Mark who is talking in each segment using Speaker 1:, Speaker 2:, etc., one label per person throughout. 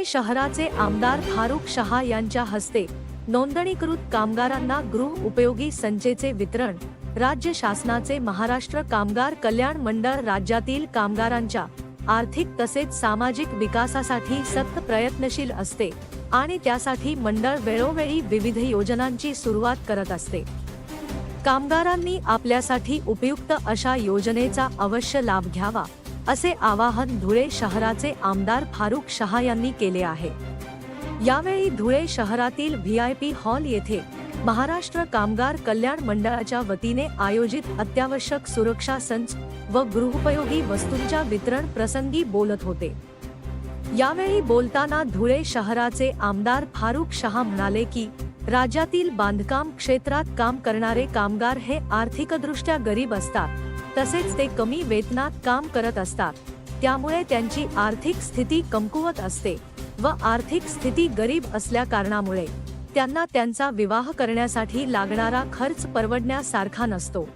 Speaker 1: धुळे शहराचे आमदार फारुख शहा यांच्या हस्ते नोंदणीकृत कामगारांना गृह उपयोगी संचेचे वितरण राज्य शासनाचे महाराष्ट्र कामगार कल्याण मंडळ राज्यातील कामगारांच्या आर्थिक तसेच सामाजिक विकासासाठी सत प्रयत्नशील असते आणि त्यासाठी मंडळ वेळोवेळी विविध योजनांची सुरुवात करत असते. कामगारांनी आपल्यासाठी उपयुक्त अशा योजनेचा अवश्य लाभ घ्यावा. असे आवाहन धुळे शहराचे आमदार फारुख शहा यांनी केले आहे. यावेळी धुळे शहरातील व्ही आय पी हॉल येथे महाराष्ट्र कामगार कल्याण मंडळाच्या वतीने आयोजित अत्यावश्यक सुरक्षा संच व गृहोपयोगी वस्तूंच्या वितरण प्रसंगी बोलत होते. यावेळी बोलताना धुळे शहराचे आमदार फारुख शहा म्हणाले की राज्यातील बांधकाम क्षेत्रात काम करणारे कामगार हे आर्थिकदृष्ट्या गरीब असतात. तसेच ते कमी वेतनात काम करत असतात. त्यामुळे त्यांची आर्थिक स्थिती कमकुवत असते व आर्थिक स्थिती गरीब असल्या कारणामुळे त्यांना त्यांचा विवाह करण्यासाठी लागणारा खर्च परवडण्यासारखा नसतो.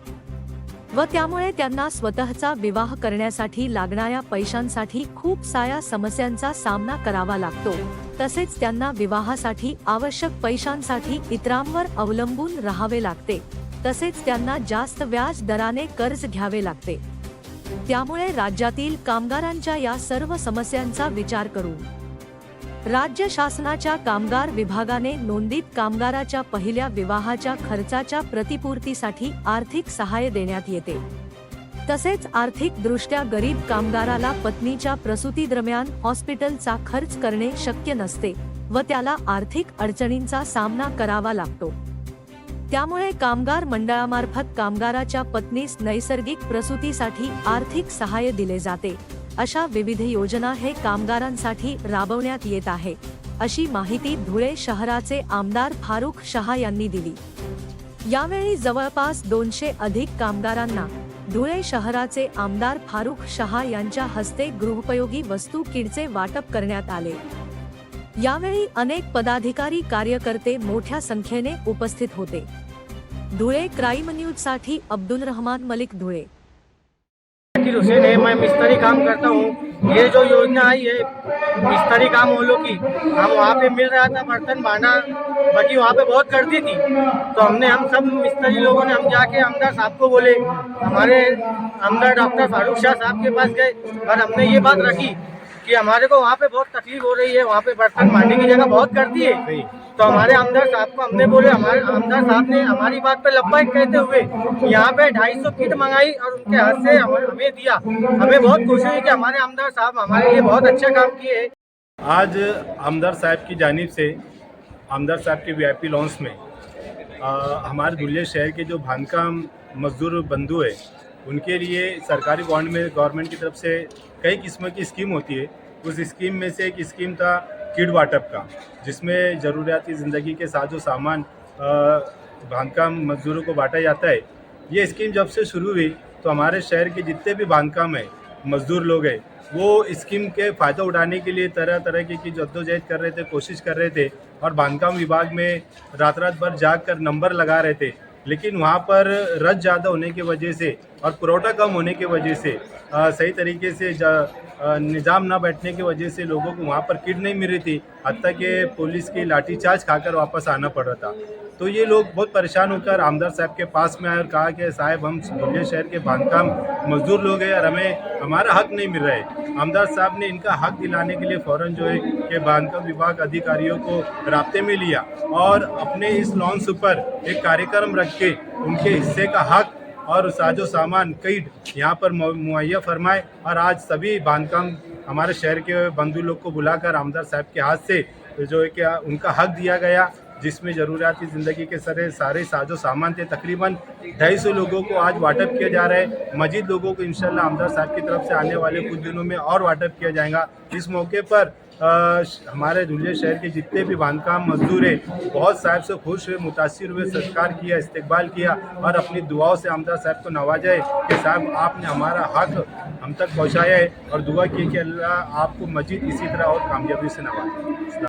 Speaker 1: व त्यामुळे त्यांना स्वतःचा विवाह करण्यासाठी लागणाऱ्या पैशांसाठी खूप साऱ्या समस्यांचा सामना करावा लागतो. तसेच त्यांना विवाहासाठी आवश्यक पैशांसाठी इतरांवर अवलंबून राहावे लागते. तसेच त्यांना जास्त व्याज दराने कर्ज घ्यावे लागते. त्यामुळे राज्यातील कामगारांच्या या सर्व समस्यांचा विचार करून राज्य शासनाच्या कामगार विभागाने नोंदीत कामगाराच्या पहिल्या विवाहाच्या खर्चाच्या प्रतिपूर्तीसाठी आर्थिक सहाय्य देण्यात येते. तसेच आर्थिक दृष्ट्या गरीब कामगाराला पत्नीच्या प्रसूतीदरम्यान हॉस्पिटलचा खर्च करणे शक्य नसते व त्याला आर्थिक अडचणींचा सामना करावा लागतो. त्यामुळे कामगार मंडळामार्फत कामगाराच्या पत्नीस नैसर्गिक प्रसूतीसाठी आर्थिक सहाय्य दिले जाते. अशा विविध योजना हे कामगारांसाठी राबवण्यात येत आहे. अशी माहिती धुळे शहराचे आमदार फारुख शहा यांनी दिली. यावेळी जवळपास दोनशे अधिक कामगारांना धुळे शहराचे आमदार फारुख शहा यांच्या हस्ते गृहोपयोगी वस्तू किडचे वाटप करण्यात आले. यावेळी अनेक पदाधिकारी कार्यकर्ते मोठ्या संख्येने उपस्थित होते. धुळे क्राईम न्यूज़ साठी अब्दुल रहमान मलिक धुळे.
Speaker 2: हुसैन है मैं मिस्त्री काम करता हूँ। ये जो योजना आई है, मिस्त्री काम वालों की, हम वहाँ पे मिल रहा था, बर्तन भाना बाकी वहाँ पे बहुत गर्दी थी। तो हमने, हम सब मिस्त्री लोगों ने, हम जाके आमदार साहब को बोले, हमारे आमदार डॉक्टर फारूक शाह साहब के पास गए, और हमने ये बात रखी कि हमारे को वहाँ पे बहुत तकलीफ़ हो रही है, वहाँ पे बर्तन भांडे की जगह बहुत गर्दी है। तो हमारे आमदार साहब को हमने बोले हमारे आमदार साहब ने हमारी बात पे लब्बाइक कहते हुए यहाँ पे ढाई सौ किट मंगाई और उनके हाथ से हमें दिया। हमें बहुत खुशी हुई कि हमारे आमदार साहब हमारे लिए बहुत अच्छा काम किए
Speaker 3: आज आमदार साहब की जानिब से आमदार साहब के वीआईपी लॉन्च में आ, हमारे धुलिया शहर के जो भानका मजदूर बंधु है उनके लिए सरकारी बॉन्ड में गवर्नमेंट की तरफ़ से कई किस्म की स्कीम होती है। उस स्कीम में से एक स्कीम था किड वाटअप का जिसमें ज़रूरियाती ज़िंदगी के साथ जो सामान बांधकाम मजदूरों को बांटा जाता है। ये स्कीम जब से शुरू हुई तो हमारे शहर के जितने भी बांधकाम है मजदूर लोग हैं वो स्कीम के फ़ायदा उठाने के लिए तरह तरह की, जद्दोजहद कर रहे थे कोशिश कर रहे थे और बांधकाम विभाग में रात रात भर जाग कर नंबर लगा रहे थे। लेकिन वहाँ पर रज ज़्यादा होने की वजह से और पुरोटा कम होने की वजह से आ, सही तरीके से निज़ाम ना बैठने की वजह से लोगों को वहाँ पर किट नहीं मिल रही थी हती कि पुलिस की लाठीचार्ज खाकर वापस आना पड़ रहा था। तो ये लोग बहुत परेशान होकर आमदार साहब के पास में आए और कहा कि साहब हम धुलिया शहर के बांधकाम मजदूर लोग हैं और हमें हमारा हक नहीं मिल रहा है। आमदार साहब ने इनका हक दिलाने के लिए फ़ौरन जो है कि बांधकाम विभाग अधिकारियों को रबते में लिया और अपने इस लॉन्च पर एक कार्यक्रम रख के उनके हिस्से का हक और साजो सामान कई यहाँ पर मुहैया फरमाए और आज सभी बांधकाम हमारे शहर के बंधु लोग को बुलाकर आमदार साहब के हाथ से जो है कि उनका हक दिया गया। जिसमें ज़रूरियाती ज़िंदगी के सारे सारे साजो सामान थे। तकरीबन ढाई सौ लोगों को आज वाटअप किया जा रहा है। मजीद लोगों को इंशाल्लाह आमदार साहब की तरफ़ से आने वाले कुछ दिनों में और वाटअप किया जाएगा। इस मौके पर श- हमारे धुलिया शहर के जितने भी बांधकाम मजदूर हैं, बहुत साहब से खुश हुए, मुतासर हुए, सत्कार किया, इस्तकबाल किया और अपनी दुआओं से आमदार साहब को नवाजा कि साहब आपने हमारा हक हम तक पहुँचाया है और दुआ की कि अल्लाह आपको मजीद इसी तरह और कामयाबी से नवाजे।